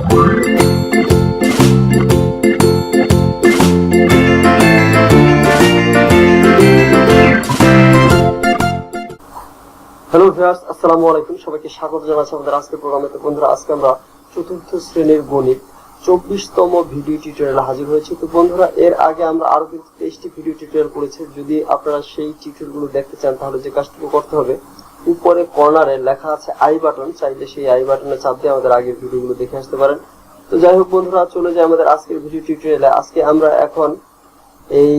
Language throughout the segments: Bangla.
হ্যালো ভিউয়ার্স আসসালামু আলাইকুম সবাইকে স্বাগত জানাচ্ছি আমাদের আজকের প্রোগ্রামে। তো বন্ধুরা, আজকে আমরা চতুর্থ শ্রেণির গণিত চব্বিশতম ভিডিও টিউটোরিয়ালে হাজির হয়েছি। তো বন্ধুরা, এর আগে আমরা আরও কিন্তু তেইশটি ভিডিও টিউটোরিয়াল করেছি। যদি আপনারা সেই টিউটোরিয়ালগুলো দেখতে চান, তাহলে যে কাজটুকু করতে হবে উপরে কর্নারে লেখা আছে আই বাটন, চাইলে সেই আই বাটনে চাপ দিয়ে আমাদের আগের ভিডিওগুলো দেখে আসতে পারেন। তো যাই হোক বন্ধুরা, চলে যায় আমাদের আজকের ভিডিও টিউটোরিয়ালে আজকে আমরা এখন এই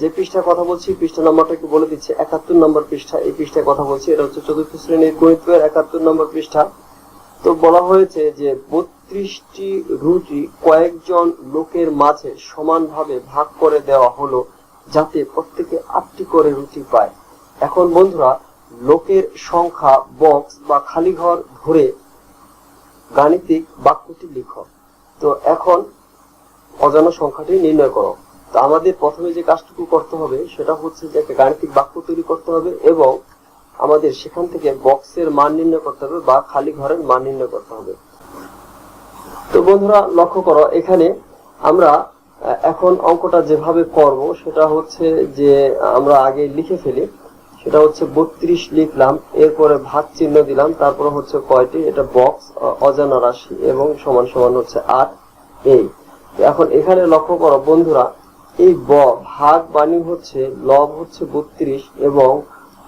যে পৃষ্ঠার কথা বলছি পৃষ্ঠা নাম্বারটা একটু বলে দিচ্ছি। একাত্তর নম্বর পৃষ্ঠা, এই পৃষ্ঠায় কথা বলছি। এটা হচ্ছে চতুর্থ শ্রেণির গণিত বইয়ের একাত্তর নম্বর পৃষ্ঠা। তো বলা হয়েছে যে বত্রিশটি রুটি কয়েকজন লোকের মাঝে সমানভাবে ভাগ করে দেওয়া হলো, যাতে প্রত্যেকে আটটি করে রুটি পায়। এখন বন্ধুরা লোকের সংখ্যা বক্স বা খালি ঘর ধরে গাণিতিক বাক্যটি লিখো। তো এখন অজানা সংখ্যাটি নির্ণয় করো। তো আমাদের প্রথমে যে কাজটুকু করতে হবে, সেটা হচ্ছে যে একটা গাণিতিক বাক্য তৈরি করতে হবে এবং আমাদের সেখান থেকে বক্সের মান নির্ণয় করতে হবে বা খালি ঘরের মান নির্ণয় করতে হবে। তো বন্ধুরা, লক্ষ্য করো, এখানে আমরা এখন অঙ্কটা যেভাবে করব, সেটা হচ্ছে যে আমরা আগে লিখে ফেলি। সেটা হচ্ছে বত্রিশ লিখলাম, এরপরে ভাগ চিহ্ন দিলাম, তারপরে হচ্ছে কয়টি? এটা বক্স অজানা রাশি এবং সমান সমান হচ্ছে আট, এই। এখন এখানে লক্ষ্য করো বন্ধুরা, এই ব, ভাগ বাণী হচ্ছে, লব হচ্ছে বত্রিশ এবং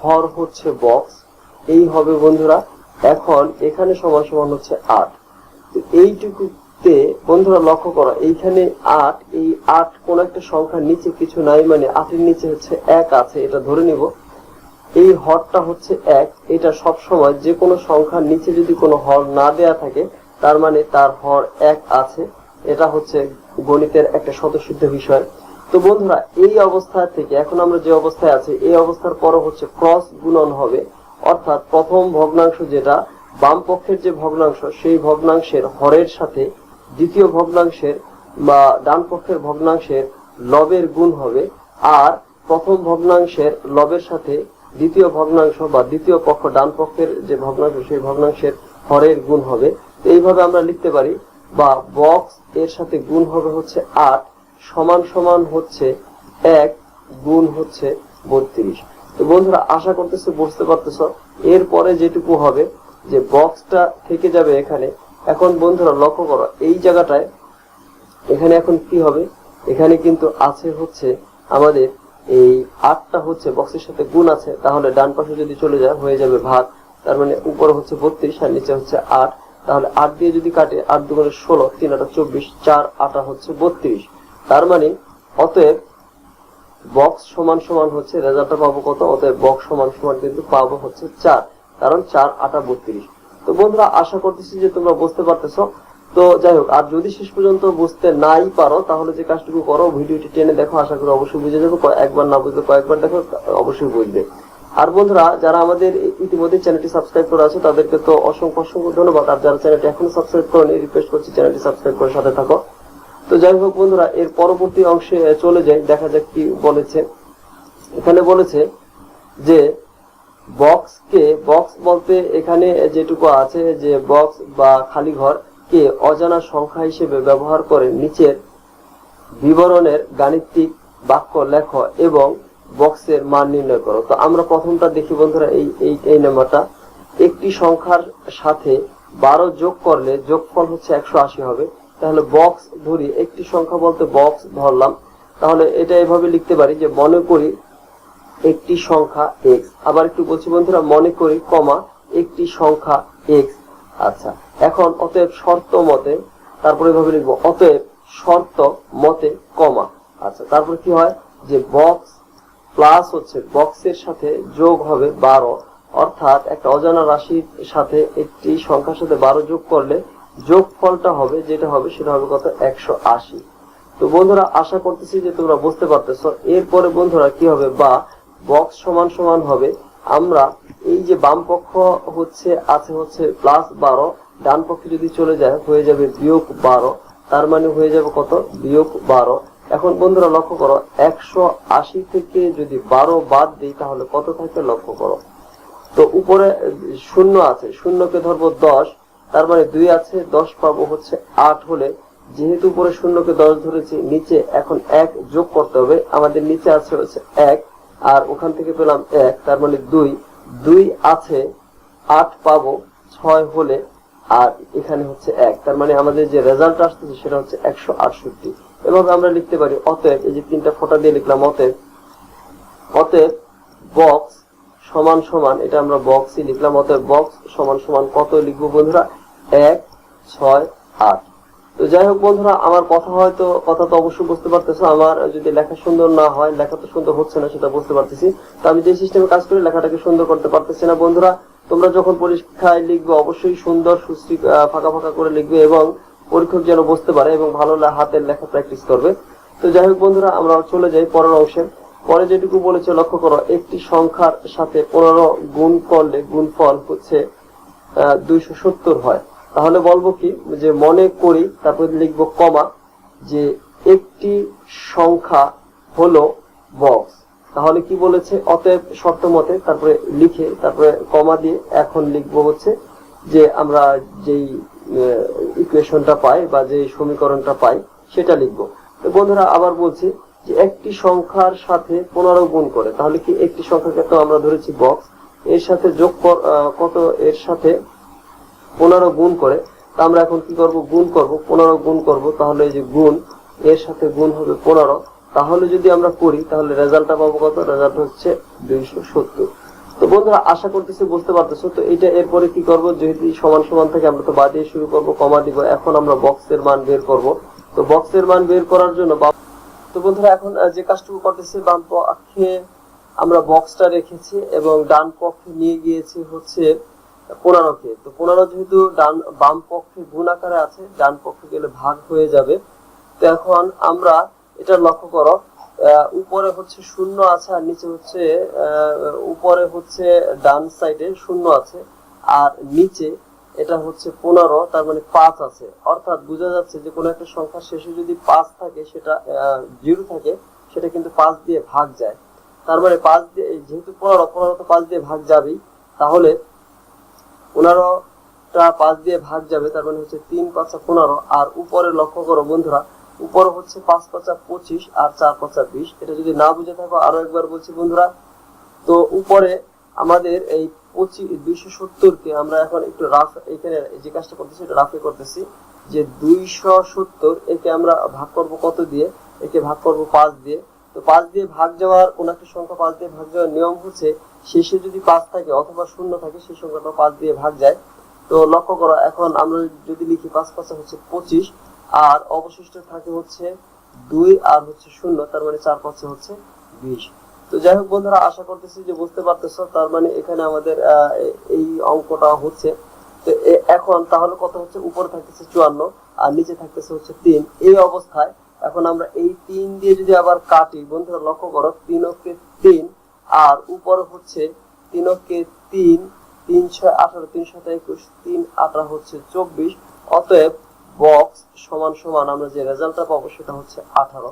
হর হচ্ছে বক্স এই হবে বন্ধুরা, এখন এখানে সমান সমান হচ্ছে আট। তো এইটুকুতে বন্ধুরা লক্ষ্য করো, এইখানে আট, এই আট কোন একটা সংখ্যার নিচে কিছু নাই মানে আটের নিচে হচ্ছে এক আছে, এটা ধরে নিব। এই হরটা হচ্ছে এক। এটা সব সময় যে কোনো সংখ্যার নিচে যদি কোনো হর না দেয়া থাকে, তার মানে তার হর এক আছে। এটা হচ্ছে গণিতের একটা স্বতঃসিদ্ধ বিষয়। তো বন্ধুরা, এই অবস্থা থেকে, এখন আমরা যে অবস্থায় আছি, এই অবস্থার পরে হচ্ছে ক্রস গুণন হবে। অর্থাৎ প্রথম ভগ্নাংশ যেটা, বাম পক্ষের যে ভগ্নাংশ, সেই ভগ্নাংশের হরের সাথে দ্বিতীয় ভগ্নাংশের বা ডান পক্ষের ভগ্নাংশের লবের গুণ হবে। আর প্রথম ভগ্নাংশের লবের সাথে দ্বিতীয় ভগ্নাংশ বা দ্বিতীয় পক্ষ, ডান পক্ষের যে ভগ্নাংশ, সেই ভগ্নাংশের হরের গুণ হবে। এইভাবে আমরা লিখতে পারি, বা বক্স এর সাথে গুণ হবে হচ্ছে আট, সমান সমান হচ্ছে এক, গুণ হচ্ছে বত্রিশ। তো বন্ধুরা, আশা করতেছে বুঝতে পারতেছ। এরপরে যেটুকু হবে, যে বক্সটা থেকে যাবে এখানে। এখন বন্ধুরা, লক্ষ্য করো, এই জায়গাটায় এখানে এখন কি হবে? এখানে কিন্তু আছে হচ্ছে আমাদের এই আটটা হচ্ছে বক্সের সাথে গুণ আছে, তাহলে ডান পাশে যদি চলে যায়, হয়ে যাবে ভাত তার মানে উপরে হচ্ছে বত্রিশ আর নিচে হচ্ছে আট। তাহলে আট দিয়ে যদি কাটে, আট দুগুণে ষোলো, তিন আটা চব্বিশ, চার আটা হচ্ছে বত্রিশ। তার মানে অতএব বক্স সমান সমান হচ্ছে, রেজাল্টটা পাবো কত? অতএব বক্স সমান সমান কিন্তু পাবো হচ্ছে চার। কারণ চার আটা বত্রিশ। তো বন্ধুরা, আশা করতেছি যে তোমরা বুঝতে পারতেছো। তো যাই হোক, আর যদি শেষ পর্যন্ত বুঝতে নাই পারো, তাহলে যে কাজটুকু করো, ভিডিওটি টেনে দেখো, আশা করি অবশ্যই বুঝে যাবে। একবার না বুঝলে কয়েকবার দেখো, অবশ্যই বুঝবে। আর বন্ধুরা, যারা আমাদের ইতিমধ্যে চ্যানেলটি সাবস্ক্রাইব করে আছে, তাদেরকে তো অসংখ্য অসংখ্য ধন্যবাদ। আর যারা চ্যানেলটি এখনও সাবস্ক্রাইব করেনি, রিকোয়েস্ট করছি চ্যানেলটি সাবস্ক্রাইব করে সাথে থাকো। তো যাই হোক বন্ধুরা, এর পরবর্তী অংশে চলে যাই, দেখা যাক কি বলেছে। এখানে বলেছে যে বক্সকে বক্স বলতে এখানে যেটুকু আছে, যে বক্স বা খালি ঘর কে অজানা সংখ্যা হিসেবে ব্যবহার করে নিচের বিবরণের গাণিতিক বাক্য লেখ এবং বক্সের মান নির্ণয় করো। তো আমরা প্রথমটা দেখি বন্ধুরা, এই এই এই নাম্বারটা। একটি সংখ্যার সাথে বারো যোগ করলে যোগফল হচ্ছে একশো আশি হবে। তাহলে বক্স ধরি, একটি সংখ্যা বলতে বক্স ধরলাম। তাহলে এটা এভাবে লিখতে পারি যে মনে করি একটি সংখ্যা এক্স আবার একটু বলছি বন্ধুরা, মনে করি, কমা, একটি সংখ্যা এক্স আচ্ছা। এখন অতএব শর্ত মতে, তারপরে এভাবে লিখব, অতএব শর্ত মতে কমা। আচ্ছা তারপরে কি হয়? যে বক্স প্লাস হচ্ছে বক্সের সাথে যোগ হবে বারো। অর্থাৎ একটা অজানা রাশির সাথে একটি সংখ্যার সাথে বারো যোগ করলে যোগ ফলটা হবে, যেটা হবে সেটা হবে কত? একশো আশি। তো বন্ধুরা, আশা করতেছি যে তোমরা বুঝতে পারতেছো। এরপরে বন্ধুরা কি হবে? বা বক্স সমান সমান হবে। আমরা এই যে বাম পক্ষ হচ্ছে, আছে হচ্ছে প্লাস বারো। ডান পক্ষে যদি চলে যায়, হয়ে যাবে বিয়োগ বারো। তার মানে হয়ে যাবে কত? বিয়োগ বারো। এখন বন্ধুরা লক্ষ্য করো, একশো আশি থেকে যদি বারো বাদ দিই, তাহলে কত থাকে লক্ষ্য করো। তো উপরে শূন্য আছে। শূন্যকে ধরবো দশ। তার মানে দুই আছে, দশ পাবো হচ্ছে আট হলে। যেহেতু উপরে শূন্যকে দশ ধরেছি, নিচে এখন এক যোগ করতে হবে। আমাদের নিচে আছে হচ্ছে এক, আর ওখান থেকে পেলাম এক, তার মানে দুই। দুই আছে, আট পাবো, ছয় হলে আর এখানে হচ্ছে এক। তার মানে আমাদের যে রেজাল্ট আসতেছে সেটা হচ্ছে একশো আটষট্টি। এভাবে আমরা লিখতে পারি, অতএব এই যে তিনটা ফোঁটা দিয়ে লিখলাম, অতএব অতএব বক্স সমান সমান, এটা আমরা বক্সই লিখলাম, অতএব বক্স সমান সমান কত লিখব বন্ধুরা? এক, ছয়, আট। তো যাই হোক বন্ধুরা, আমার কথা হয়তো, কথা তো অবশ্যই বুঝতে পারতেছো, আমার যদি লেখা সুন্দর না হয়, লেখা তো সুন্দর হচ্ছে না, সেটা বুঝতে পারতেছি। তো আমি যে সিস্টেমে কাজ করি, লেখাটাকে সুন্দর করতে পারতেছি না বন্ধুরা। তোমরা যখন পরীক্ষায় লিখবে, অবশ্যই সুন্দর, সুশ্রী ফাঁকা ফাঁকা করে লিখবে এবং পরীক্ষক যেন বুঝতে পারে এবং ভালো হাতের লেখা প্র্যাকটিস করবে। তো যাই হোক বন্ধুরা, আমরা চলে যাই পরের অংশে। পরে যেটুকু বলেছে, লক্ষ্য করো, একটি সংখ্যার সাথে পনেরো গুণ করলে গুণফল হচ্ছে দুইশো সত্তর হয়। তাহলে বলব কি, যে মনে করি, তারপরে লিখব কমা, যে একটি সংখ্যা হলো বক্স তাহলে কি বলেছে? অতএব শর্ত মতে তারপরে লিখে, তারপরে কমা দিয়ে এখন লিখব হচ্ছে যে আমরা যেই ইকুয়েশনটা পাই বা যে সমীকরণটা পাই সেটা লিখব। তো বন্ধুরা আবার বলছি যে একটি সংখ্যার সাথে পনেরো গুণ করে, তাহলে কি একটি সংখ্যাকে তো আমরা ধরেছি বক্স এর সাথে যোগ কত? এর সাথে পনেরো গুণ করে, তা আমরা এখন কি করব? গুণ করব, পনেরো গুণ করব, তাহলে এই যে গুণ, এর সাথে গুণ হবে পনেরো। তাহলে যদি আমরা করি, তাহলে রেজাল্টটা পাবো কত? রেজাল্ট হচ্ছে দুইশো সত্তর। তো বন্ধুরা, আশা করতেছি বুঝতে পারতেছো। তো এটা এরপরে কি করব? যেহেতু সমান সমান থেকে আমরা তো বাদ দিয়ে শুরু করব, কমা দিব। এখন আমরা বক্সের মান বের করব। তো বক্সের মান বের করার জন্য তো বন্ধুরা, এখন যে কাজটুকু করতেছি, বাম পক্ষে আমরা বক্সটা রেখেছি এবং ডান পক্ষে নিয়ে গিয়েছি হচ্ছে পনেরো কে তো পনেরো যেহেতু ডান, বাম পক্ষে গুণ আকারে আছে, ডান পক্ষে গেলে ভাগ হয়ে যাবে। তো এখন আমরা এটা লক্ষ্য করো উপরে হচ্ছে শূন্য আছে আর নিচে হচ্ছে উপরে হচ্ছে ডান সাইডে শূন্য আছে। আর নিচে এটা হচ্ছে পনেরো, তার মানে পাঁচ আছে। অর্থাৎ বোঝা যাচ্ছে যে কোনো একটা সংখ্যার শেষে যদি পাঁচ থাকে, সেটা জিরো থাকে, সেটা কিন্তু পাঁচ দিয়ে ভাগ যায়। তার মানে পাঁচ দিয়ে, যেহেতু পনেরো পনেরো তো পাঁচ দিয়ে ভাগ যাবেই, তাহলে পনেরোটা পাঁচ দিয়ে ভাগ যাবে, তার মানে হচ্ছে তিন পাঁচা পনেরো। আর উপরে লক্ষ্য করো বন্ধুরা উপরে হচ্ছে পাঁচ পাঁচা পঁচিশ আর চার পাঁচা বিশ। এটা যদি না বুঝে থাকো, আরও একবার বলছি বন্ধুরা। তো উপরে আমাদের এই পঁচিশ, দুইশো সত্তরকে আমরা এখন একটু রাফ এখানে যে কাজটা করতেছি, এটা রাফে করতেছি। যে দুইশো সত্তর, একে আমরা ভাগ করব কত দিয়ে? একে ভাগ করব পাঁচ দিয়ে। তো পাঁচ দিয়ে ভাগ যাওয়ার কোন একটা সংখ্যা পাঁচ দিয়ে ভাগ যাওয়ার নিয়ম হচ্ছে, শেষে যদি পাঁচ থাকে অথবা শূন্য থাকে, সেই সংখ্যাটা পাঁচ দিয়ে ভাগ যায়। তো লক্ষ্য করো, এখন আমরা যদি লিখি পাঁচ পাঁচা হচ্ছে পঁচিশ আর অবশিষ্ট থাকে হচ্ছে দুই আর হচ্ছে শূন্য, তার মানে চার পাঁচে হচ্ছে বিশ। তো যাই হোক বন্ধুরা, আশা করতেছি যে বুঝতে পারতেছো, তার মানে এখানে আমাদের এই অঙ্কটা হচ্ছে। তো এখন তাহলে কত হচ্ছে উপরে থাকতেছে চুয়ান্ন আর নিচে থাকতেছে হচ্ছে তিন। এই অবস্থায় এখন আমরা এই তিন দিয়ে যদি আবার কাটি, বন্ধুরা লক্ষ্য করো তিনকে তিন আর উপরে হচ্ছে তিন তিন ছয় আঠারো, তিন সাত একুশ, তিন আঠারো হচ্ছে চব্বিশ। অতএব বক্স সমান সমান আমরা যে রেজাল্টটা পাবো সেটা হচ্ছে আঠারো।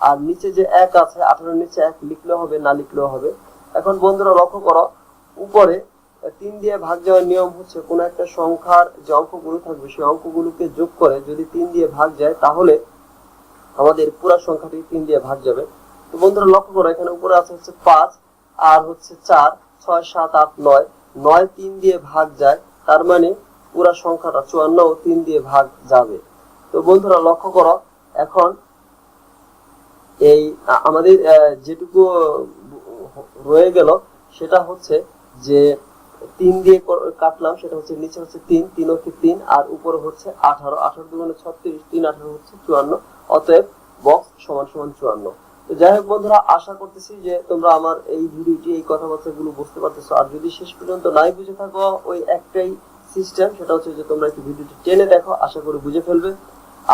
আর নিচে যে এক আছে, আঠারোর নিচে এক লিখলেও হবে, না লিখলেও হবে। এখন বন্ধুরা লক্ষ্য করো, উপরে তিন দিয়ে ভাগ যাওয়ার নিয়ম হচ্ছে কোন একটা সংখ্যার যে অঙ্কগুলো থাকবে, সেই অঙ্কগুলোকে যোগ করে যদি তিন দিয়ে ভাগ যায়, তাহলে আমাদের পুরা সংখ্যাটি তিন দিয়ে ভাগ যাবে। তো বন্ধুরা লক্ষ্য করো, এখানে উপরে আছে হচ্ছে পাঁচ, আর হচ্ছে চার, ছয়, সাত, আট, নয়। নয় তিন দিয়ে ভাগ যায়, তার মানে পুরা সংখ্যাটা চুয়ান্ন ও তিন দিয়ে ভাগ যাবে। তো বন্ধুরা লক্ষ্য করো, এখন এই আমাদের যেটুকু রয়ে গেল, সেটা হচ্ছে যে তিন দিয়ে কাটলাম, সেটা হচ্ছে নিচে হচ্ছে তিন তিন হচ্ছে তিন, আর উপরে হচ্ছে আঠারো। আঠারো দুগুণে ছত্রিশ, তিন আঠারো হচ্ছে চুয়ান্ন, অতএব বক্স সমান সমান চুয়ান্ন। তো যাই হোক বন্ধুরা, আশা করতেছি যে তোমরা আমার এই ভিডিওটি, এই কথাবার্তা গুলো বুঝতে পারতেছো। আর যদি শেষ পর্যন্ত নাই বুঝে থাকো, ওই একটাই সিস্টেম সেটা হচ্ছে যে তোমরা একটু ভিডিওটি টেনে দেখো, আশা করি বুঝে ফেলবে।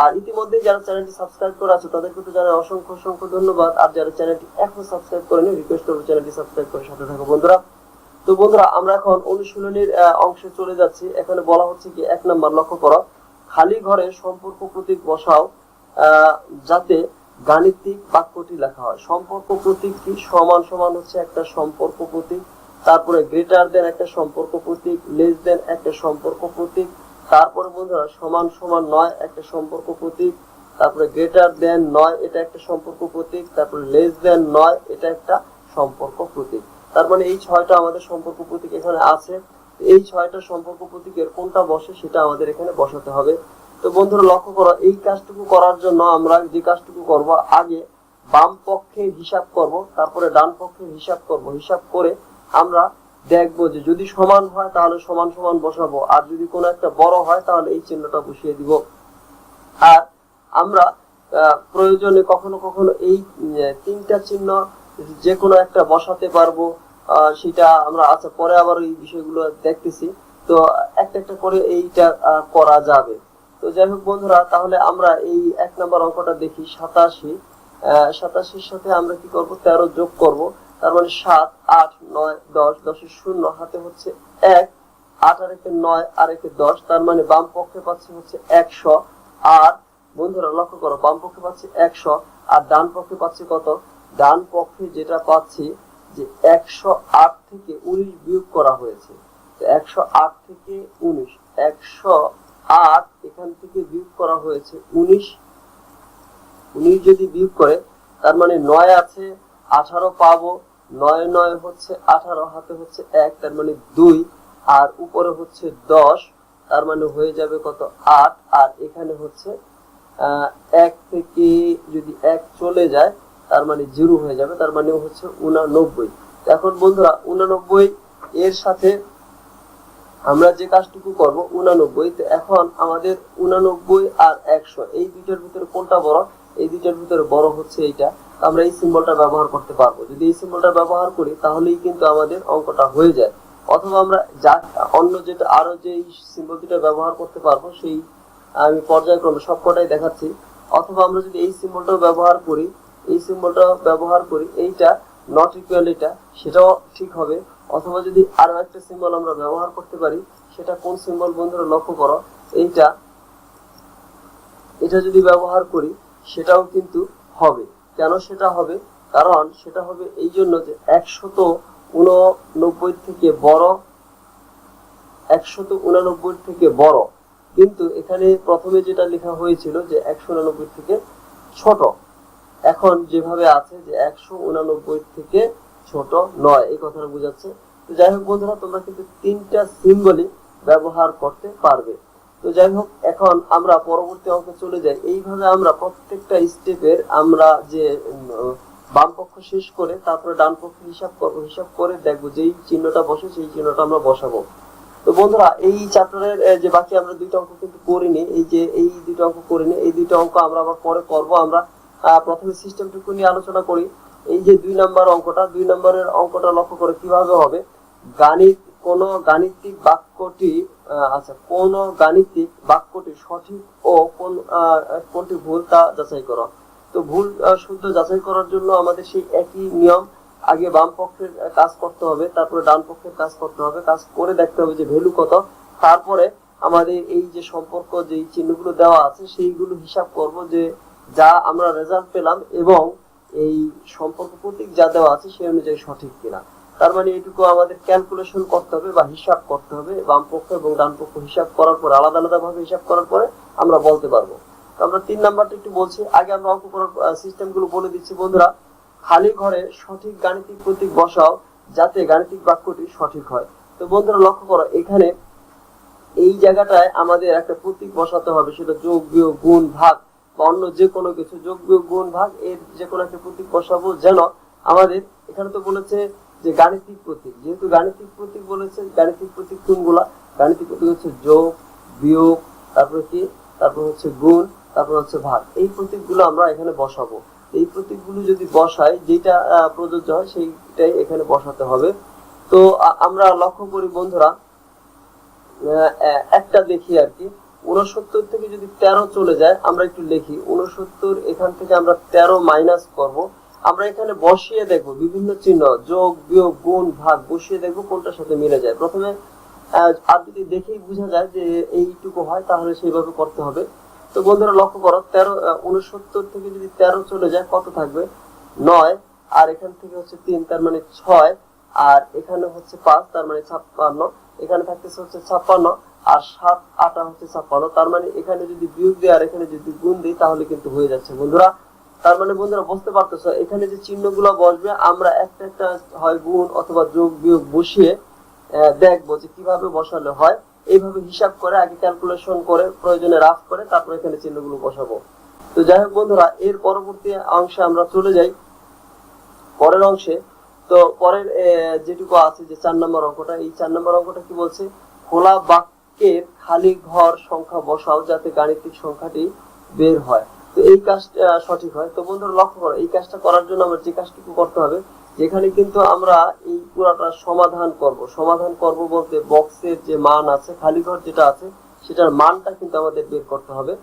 আর ইতিমধ্যে যারা চ্যানেলটি সাবস্ক্রাইব করে আছো তাদেরকে তো জানাই অসংখ্য অসংখ্য ধন্যবাদ। আর যারা চ্যানেলটি এখনও সাবস্ক্রাইব করেনি রিকোয়েস্ট করব চ্যানেলটি সাবস্ক্রাইব করে সাথে থাকো, বন্ধুরা। তো বন্ধুরা, আমরা এখন অনুশীলনীর অংশে চলে যাচ্ছি। এখানে বলা হচ্ছে কি, এক নাম্বার লক্ষ্য করো, খালি ঘরে সম্পর্ক প্রতীক বসাও যাতে গাণিতিক বাক্যটি লেখা হয়। সম্পর্ক প্রতীক কি? সমান সমান হচ্ছে একটা সম্পর্ক প্রতীক। তারপরে গ্রেটার দেন একটা সম্পর্ক প্রতীক লেস দেন একটা সম্পর্ক প্রতীক, তারপরে বন্ধুরা সমান সমান নয় একটা সম্পর্ক প্রতীক, তারপরে গ্রেটার দেন নয় এটা একটা সম্পর্ক প্রতীক, তারপরে লেস দেন নয় এটা একটা সম্পর্ক প্রতীক। তার মানে এই ছয়টা আমাদের সম্পর্ক প্রতীক এখানে আছে। এই ছয়টা সম্পর্ক প্রতীকের কোনটা বসে সেটা আমাদের এখানে বসাতে হবে। তো বন্ধুরা লক্ষ্য করো, এই কাজটুকু করার জন্য আমরা যে কাজটুকু করব, আগে বাম পক্ষে হিসাব করব, তারপরে ডান পক্ষে হিসাব করব, হিসাব করে আমরা দেখব যে যদি সমান হয় তাহলে সমান সমান বসাবো। আর যদি কোনো একটা বড় হয় তাহলে এই চিহ্নটা বসিয়ে দিব। আর আমরা প্রয়োজনে কখনো কখনো এই তিনটা চিহ্ন যে কোনো একটা বসাতে পারব। সেটা আমরা আচ্ছা পরে আবার এই বিষয়গুলো দেখতেছি। তো একটা একটা করে এইটা করা যাবে। তো যাই হোক বন্ধুরা, তাহলে আমরা এই এক নম্বর অঙ্কটা দেখি সাতাশি। সাতাশির সাথে আমরা কি করব? তেরো যোগ করব। তার মানে সাত, আট, নয়, দশ দশের শূন্য, হাতে হচ্ছে এক, আট আর একে নয় আর একে দশ, তার মানে বাম পক্ষে পাচ্ছি হচ্ছে একশো। আর বন্ধুরা লক্ষ্য করো, বাম পক্ষে পাচ্ছি একশো, আর ডান পক্ষে পাচ্ছি কত? ডান পক্ষে যেটা পাচ্ছি যে একশো আট থেকে উনিশ বিয়োগ করা হয়েছে। একশো আট থেকে উনিশ, একশো আট এখান থেকে বিয়োগ করা হয়েছে উনিশ। উনিশ যদি বিয়োগ করে, তার মানে নয় আছে, আঠারো পাবো নয় নয় হচ্ছে আঠারো, হাতে হচ্ছে এক, তার মানে দুই, আর উপরে হচ্ছে দশ, তার মানে হয়ে যাবে কত আট, আর এখানে হচ্ছে এক থেকে যদি এক চলে যায়, তার মানে জিরো হয়ে যাবে, তার মানে হচ্ছে উনানব্বই। এখন বন্ধুরা, উনানব্বই এর সাথে আমরা যে কাজটুকু করব, উনানব্বই। তো এখন আমাদের উনানব্বই আর একশো, এই দুইটার ভিতরে কোনটা বড়? এই দুইটার ভিতরে বড় হচ্ছে এইটা আমরা এই সিম্বলটা ব্যবহার করতে পারব। যদি এই সিম্বলটা ব্যবহার করি, তাহলেই কিন্তু আমাদের অঙ্কটা হয়ে যায়। অথবা আমরা যা, অন্য যেটা, আরও যে সিম্বল দুটা ব্যবহার করতে পারব, সেই আমি পর্যায়ক্রমে সবকটাই দেখাচ্ছি। অথবা আমরা যদি এই সিম্বলটাও ব্যবহার করি, এই সিম্বলটা ব্যবহার করি, এইটা নট ইকুয়াল এটা, সেটাও ঠিক হবে। অথবা যদি আরও একটা সিম্বল আমরা ব্যবহার করতে পারি, সেটা কোন সিম্বল বন্ধুরা লক্ষ্য করো? এইটা, এটা যদি ব্যবহার করি সেটাও কিন্তু হবে। কেন সেটা হবে? কারণ সেটা হবে এই জন্য যে একশত উননব্বই থেকে বড়, একশত উনানব্বই থেকে বড়। কিন্তু এখানে প্রথমে যেটা লেখা হয়েছিল যে একশো উনানব্বই থেকে ছোট। এখন যেভাবে আছে যে একশো উনানব্বই থেকে ছোট নয়, এই কথাটা বোঝাচ্ছে। তো যাই হোক বন্ধুরা, তোমরা কিন্তু তিনটা সিম্বলই ব্যবহার করতে পারবে। তো যাই হোক, এখন আমরা পরবর্তী অঙ্কে চলে যাই। এইভাবে আমরা প্রত্যেকটা স্টেপের আমরা যে বাম পক্ষ শেষ করে তারপরে ডান পক্ষ হিসাব করব হিসাব করে দেখব যেই চিহ্নটা বসে সেই চিহ্নটা আমরা বসাবো। তো বন্ধুরা, এই চ্যাপ্টারের যে বাকি আমরা দুইটা অঙ্ক কিন্তু করিনি, এই যে এই দুইটা অঙ্ক করিনি, এই দুইটা অঙ্ক আমরা আবার পরে করব। আমরা প্রথমে সিস্টেমটুকু নিয়ে আলোচনা করি। এই যে দুই নাম্বার অঙ্কটা দুই নাম্বারের অঙ্কটা লক্ষ্য করে কীভাবে হবে? গাণিত কোন গাণিতিক বাক্যটি আচ্ছা কোন গাণিতিক বাক্যটি সঠিক ও কোন কোনটি ভুল তা যাচাই করো। তো ভুল শুদ্ধ যাচাই করার জন্য আমাদের সেই একই নিয়ম, আগে বাম পক্ষের কাজ করতে হবে, তারপরে ডান পক্ষের কাজ করতে হবে, কাজ করে দেখতে হবে যে ভ্যালু কত। তারপরে আমাদের এই যে সম্পর্ক, যে চিহ্নগুলো দেওয়া আছে, সেইগুলো হিসাব করব যে যা আমরা রেজাল্ট পেলাম এবং এই সম্পর্ক প্রতীক যা দেওয়া আছে, সেই অনুযায়ী সঠিক কিনা। তার মানে এটুকু আমাদের ক্যালকুলেশন করতে হবে বা হিসাব করতে হবে, বাম পক্ষ এবং ডান পক্ষ হিসাব করার পরে, আলাদা আলাদা ভাবে হিসাব করার পরে আমরা বলতে পারব। আমরা তিন নাম্বারটা একটু বলছি। আগে আমরা অঙ্ক করার সিস্টেমগুলো বলে দিচ্ছি। বন্ধুরা, খালি ঘরে সঠিক গাণিতিক প্রতীক বসাও যাতে গাণিতিক বাক্যটি সঠিক হয়। তো বন্ধুরা, লক্ষ্য করো, এখানে এই জায়গাটায় আমাদের একটা প্রতীক বসাতে হবে। সেটা যোগ, বিয়োগ, গুণ, ভাগ বা অন্য যে কোনো কিছু। যোগ, বিয়োগ, গুণ, ভাগ, এর যে কোনো একটা প্রতীক বসাবো যেন আমাদের, এখানে তো বলেছে যে গাণিতিক প্রতীক, যেহেতু গাণিতিক প্রতীক বলেছে গাণিতিক প্রতীক কোনগুলা? গাণিতিক প্রতীক হচ্ছে যোগ, বিয়োগ, তারপরে কি? তারপর হচ্ছে গুণ, তারপর হচ্ছে ভাগ। এই প্রতীকগুলো আমরা এখানে বসাবো। এই প্রতীকগুলো যদি বসাই যেটা প্রযোজ্য হয়, সেইটাই এখানে বসাতে হবে। তো আমরা লক্ষ্য করি বন্ধুরা একটা দেখি আর কি। উনসত্তর থেকে যদি তেরো চলে যায়, আমরা একটু লিখি উনসত্তর এখান থেকে আমরা তেরো মাইনাস করব। আমরা এখানে বসিয়ে দেখব বিভিন্ন চিহ্ন, যোগ, বিয়োগ, গুণ, ভাগ, বসিয়ে দেখব কোনটার সাথে মিলে যায়। প্রথমে আর যদি দেখেই বোঝা যায় যে এইটুকু হয়, তাহলে সেইভাবে করতে হবে। তো বন্ধুরা, লক্ষ্য করো, তেরো উনসত্তর থেকে যদি তেরো চলে যায়, কত থাকবে? নয়, আর এখান থেকে হচ্ছে তিন, তার মানে ছয়, আর এখানে হচ্ছে পাঁচ, তার মানে ছাপ্পান্ন। এখানে থাকতেছে হচ্ছে ছাপ্পান্ন, আর সাত, আটা হচ্ছে ছাপ্পান্ন। তার মানে এখানে যদি বিয়োগ দেয় আর এখানে যদি গুণ দিই, তাহলে কিন্তু হয়ে যাচ্ছে। বন্ধুরা তার মানে বন্ধুরা বুঝতে পারতেছো, এখানে যে চিহ্নগুলো বসবে, আমরা একটা একটা হয় গুণ অথবা যোগ বিয়োগ বসিয়ে দেখব যে কীভাবে বসালে হয়। এইভাবে হিসাব করে, আগে ক্যালকুলেশন করে, প্রয়োজনে রাফ করে, তারপর এখানে চিহ্নগুলো বসাবো। তো যাই হোক বন্ধুরা, এর পরবর্তী অংশে আমরা চলে যাই। পরের অংশে, তো পরের যেটুকু আছে যে চার নম্বর অঙ্কটা, এই চার নম্বর অঙ্কটা কি বলছে? খোলা বাক্যের খালি ঘর সংখ্যা বসাও যাতে গাণিতিক সংখ্যাটি বের হয়। তো এই কাজটা সঠিক হয়। তো বন্ধুরা, লক্ষ্য করো, এই কাজটা করার জন্য আমার যে কাজটুকু করতে হবে, যেখানে কিন্তু আমরা এই পুরাটা সমাধান করব। সমাধান করব বলতে বক্সের যে মান আছে, খালি ঘর যেটা আছে, সেটার মানটা কিন্তু আমাদের বের করতে হবে।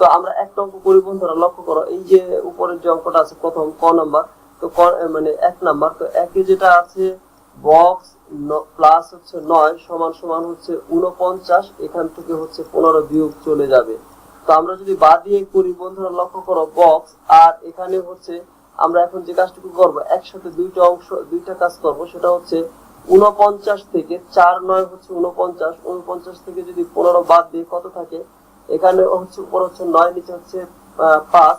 তো আমরা একটা অঙ্ক করি বন্ধুরা, লক্ষ্য করো, এই যে উপরের যে অঙ্কটা আছে, প্রথম ক নাম্বার, তো ক মানে এক নাম্বার, তো একে যেটা আছে বক্স প্লাস হচ্ছে নয়, সমান সমান হচ্ছে উনপঞ্চাশ এখান থেকে হচ্ছে পনেরো বিয়োগ চলে যাবে। তো আমরা যদি বাদ দিয়ে করি, বন্ধুরা লক্ষ্য করো বক্স আর এখানে হচ্ছে আমরা এখন যে কাজটুকু করব, একসাথে দুইটা অংশ, দুইটা কাজ করব, সেটা হচ্ছে উনপঞ্চাশ থেকে চার নয় হচ্ছে উনপঞ্চাশ উনপঞ্চাশ থেকে যদি পনেরো বাদ দিয়ে কত থাকে? এখানে হচ্ছে উপর হচ্ছে নয়, নিচে হচ্ছে পাঁচ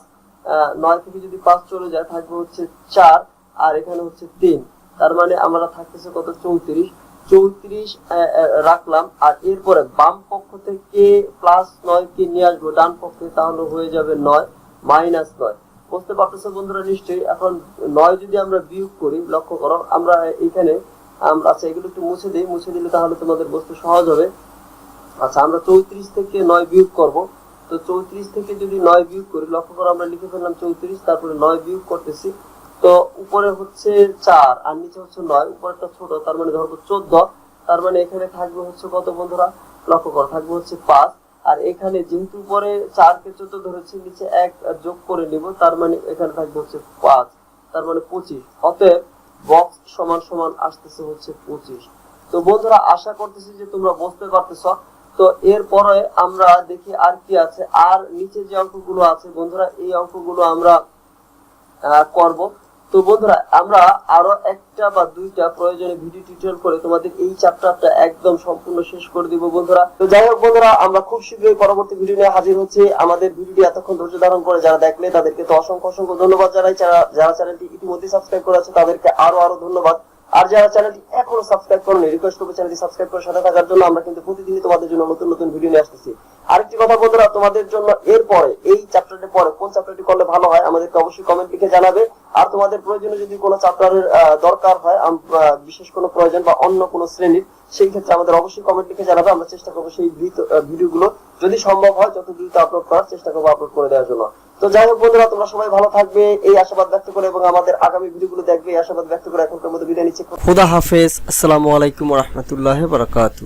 নয় থেকে যদি পাঁচ চলে যায়, থাকবে হচ্ছে চার, আর এখানে হচ্ছে তিন। তার মানে আমরা থাকতেছে কত? চৌত্রিশ। চৌত্রিশ রাখলাম। আর এরপরে বাম পক্ষ থেকে প্লাস নয় কে নিয়ে আসব, ডান পক্ষে তাহলে হয়ে যাবে নয় মাইনাস নয়। বুঝতে পারতেছো বন্ধুরা নিশ্চয়ই? এখন নয় যদি আমরা বিয়োগ করি, লক্ষ্য করো, আমরা এখানে আচ্ছা এগুলো একটু মুছে দিই, মুছে দিলে তাহলে তোমাদের বুঝতে সহজ হবে। আচ্ছা আমরা চৌত্রিশ থেকে নয় বিয়োগ করব। তো চৌত্রিশ থেকে যদি নয় বিয়োগ করি, লক্ষ্য করো, আমরা লিখে ফেললাম চৌত্রিশ, তারপরে নয় বিয়োগ করতেছি। তো উপরে হচ্ছে চার, আর নিচে হচ্ছে নয়, উপরেরটা ছোট, তার মানে ধরবো চোদ্দ, তার মানে এখানে থাকবে হচ্ছে কত বন্ধুরা? লক্ষ্য করো, থাকবে হচ্ছে পাঁচ, আর এখানে যেহেতু উপরে চারকে চোদ্দ ধরেছি, নিচে এক যোগ করে নিব, তার মানে এখানে থাকবে হচ্ছে পাঁচ, তার মানে পঁচিশ, অতএব বক্স সমান সমান আসতেছে হচ্ছে পঁচিশ। তো বন্ধুরা, আশা করতেছি যে তোমরা বুঝতে পারতেছ। তো এরপরে আমরা দেখি আর কি আছে, আর নিচে যে অঙ্কগুলো আছে, বন্ধুরা, এই অঙ্কগুলো আমরা করব। তো বন্ধুরা, আমরা আরও একটা বা দুইটা প্রয়োজনে ভিডিও টিউটোরিয়াল করে তোমাদের এই চ্যাপ্টারটা একদম সম্পূর্ণ শেষ করে দিব বন্ধুরা। তো যাই হোক বন্ধুরা, আমরা খুব শীঘ্রই পরবর্তী ভিডিও নিয়ে হাজির হচ্ছে। আমাদের ভিডিওটি এতক্ষণ ধৈর্য ধারণ করে যারা দেখলে, তাদেরকে তো অসংখ্য অসংখ্য ধন্যবাদ জানাই। যারা যারা চ্যানেলটি ইতিমধ্যে সাবস্ক্রাইব করে আছে, তাদেরকে আরও আরও ধন্যবাদ। আর যারা চ্যানেলটি এখনও সাবস্ক্রাইব করেনি রিকোয়েস্ট করব চ্যানেলটি সাবস্ক্রাইব করে সাথে থাকার জন্য আমরা কিন্তু প্রতিদিনই তোমাদের জন্য নতুন নতুন ভিডিও নিয়ে আসতেছি। আরেকটি কথা বন্ধুরা, তোমাদের জন্য এরপরে, এই চ্যাপ্টারটি পরে কোন চ্যাপ্টারটি করলে ভালো হয়, আমাদেরকে অবশ্যই কমেন্ট লিখে জানাবে। আর তোমাদের প্রয়োজনে যদি কোনো চ্যাপ্টারের দরকার হয় বিশেষ কোনো প্রয়োজন বা অন্য কোনো শ্রেণির, সেই ক্ষেত্রে আমাদের অবশ্যই কমেন্ট লিখে জানাবে। আমরা চেষ্টা করব সেই ভিডিওগুলো যদি সম্ভব হয়, যত দ্রুত আপলোড করার চেষ্টা করব আপলোড করে দেওয়ার জন্য। তো যাই হোক বন্ধুরা, তোমরা সবাই ভালো থাকবে। এই আশাবাদ ব্যক্ত করে এবং আমাদের আগামী ভিডিওগুলো দেখবে। এই আশাবাদ ব্যক্ত করে এখনকার মধ্যে বিদায় নিচ্ছে। খুদা হাফেজ। আসসালামু আলাইকুম রহমতুল্লাহ বারাকাতু